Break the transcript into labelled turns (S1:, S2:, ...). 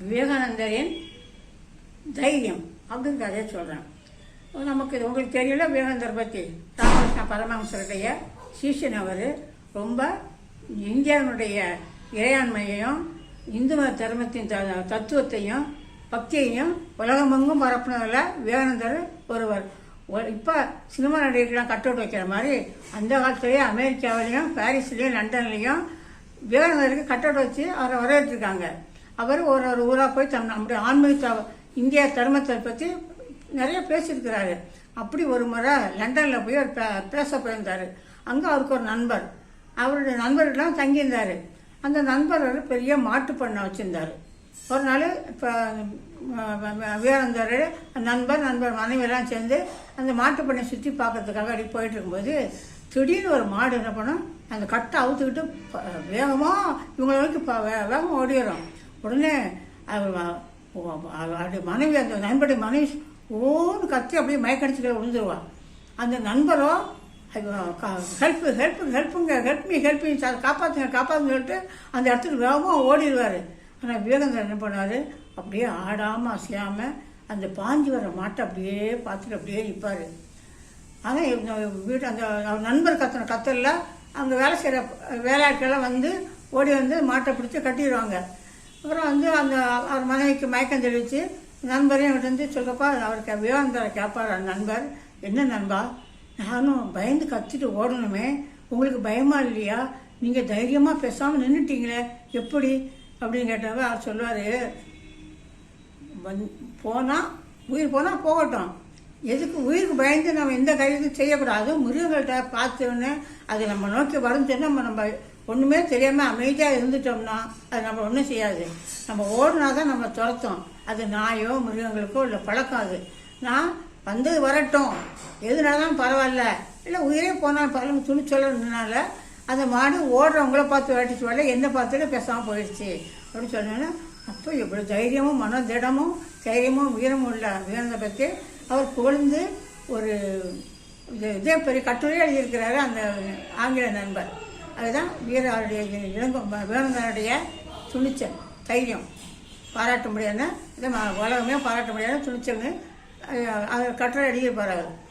S1: விவேகானந்தரின் தைரியம் அப்படின்னு கதையை சொல்கிறேன் நமக்கு இது உங்களுக்கு தெரியல விவேகானந்தர் பற்றி ராமகிருஷ்ண பரமஹம்சருடைய சீஷன் அவர் ரொம்ப இந்தியாவினுடைய இறையாண்மையையும் இந்து மத தர்மத்தின் த- தத்துவத்தையும் பக்தியையும் உலகமெங்கும் பரப்புனதில் விவேகானந்தர் ஒருவர். இப்போ சினிமா நடிகர்கள்லாம் கட் அவுட் வைக்கிற மாதிரி அந்த காலத்துலேயே அமெரிக்காவிலையும் பாரிஸ்லேயும் லண்டன்லேயும் விவேகானந்தருக்கு கட் அவுட் வச்சு அவரை வரவேற்றிருக்காங்க. அவர் ஒரு ஒரு ஊராக போய் தம் நம்முடைய ஆன்மீக இந்தியா தர்மத்தை பற்றி நிறைய பேசியிருக்கிறாரு. அப்படி ஒரு முறை லண்டனில் போய் அவர் பே- பேச போயிருந்தார். அங்கே அவருக்கு ஒரு நண்பர். அவருடைய நண்பர்கள்லாம் தங்கியிருந்தார். அந்த நண்பர் ஒரு பெரிய மாட்டு பண்ணை வச்சுருந்தார். ஒரு நாள் இப்போ வீரந்தர் நண்பர் நண்பர் மனைவியெல்லாம் சேர்ந்து அந்த மாட்டு பண்ணை சுற்றி பார்க்கறதுக்காக அப்படி போயிட்டு இருக்கும்போது திடீர்னு ஒரு மாடு என்ன பண்ணும் அந்த கட்டை அவுத்துக்கிட்டு ப- வேகமாக இவங்களுக்கு வேகமாக ஓடிடும் உடனே அவர் அவருடைய மனைவி அந்த நண்பருடைய மனைவி ஓன்னு கத்தி அப்படியே மயக்கடிச்சுக்கிற விழுந்துருவா. அந்த நண்பரோ ஹெல்ப் ஹெல்ப் ஹெல்ப்புங்க ஹெல்ப் மீ ஹெல்ப் மீ காப்பாற்றுங்க காப்பாற்றுன்னு சொல்லிட்டு அந்த இடத்துக்கு வேகமாக ஓடிடுவார். ஆனால் விவேகானந்தர் என்ன பண்ணார் அப்படியே ஆடாமல் அசையாமல் அந்த பாஞ்சு வர மாட்டை அப்படியே பார்த்துட்டு அப்படியே நிற்பார் ஆனால் வீட்டு அந்த அவர் நண்பர் கத்தின கத்தலில் அங்கே வேலை செய்கிற வேலையாட்கள்லாம் வந்து ஓடி வந்து மாட்டை பிடிச்சி கட்டிடுவாங்க. அப்புறம் வந்து அந்த அவர் மனைவிக்கு மயக்கம் தெளிவிச்சு நண்பரையும் விட்டு சொல்லப்பா அவருக்கு விவேகானந்தரை கேட்பார் அந்த நண்பர். என்ன நண்பா நானும் பயந்து கத்திட்டு ஓடணுமே. உங்களுக்கு பயமா இல்லையா? நீங்கள் தைரியமாக பேசாமல் நின்றுட்டீங்களே எப்படி? அப்படின்னு கேட்டாவே அவர் சொல்லுவார் வந் போனால் உயிர் போனால் போகட்டும். எதுக்கு உயிருக்கு பயந்து நம்ம எந்த காரியத்தையும் செய்யக்கூடாது. மிருகங்கள்கிட்ட பார்த்தோன்னே அது நம்ம நோக்கி வரும் சொன்னா நம்ம நம்ம ஒன்றுமே தெரியாமல் அமைதியாக இருந்துட்டோம்னா அது நம்ம ஒன்றும் செய்யாது. நம்ம ஓடினா தான் நம்ம துரத்தோம். அது நாயோ மிருகங்களுக்கோ இல்லை பழக்கம் அது. நான் வந்து வரட்டும். எதுனாலும் பரவாயில்ல. இல்லை உயிரே போனாலும் பரவாயில்ல. துணிச்சொல்லனால அந்த மாடு ஓடுறவங்கள பார்த்து விளையாட்டு வரல என்ன பார்த்துட்டு பேசாமல் போயிடுச்சு. அப்படின்னு சொன்னோன்னா அப்போ இவ்வளோ தைரியமும் மன திடமும் தைரியமும் உயரமும் உள்ள உயர்ந்த பற்றி அவர் புகழ்ந்து ஒரு இது இதே பெரிய கட்டுரையே எழுதியிருக்கிறாரு அந்த ஆங்கில நண்பர். அதுதான் வீரருடைய இளங்கும் வேணுதனுடைய துணிச்சல் தைரியம். பாராட்ட முடியாதுன்னா இதை உலகமே பாராட்ட முடியாத துணிச்சல்னு அது- அது கட்டுரை எழுதியிருப்பார் அவர்.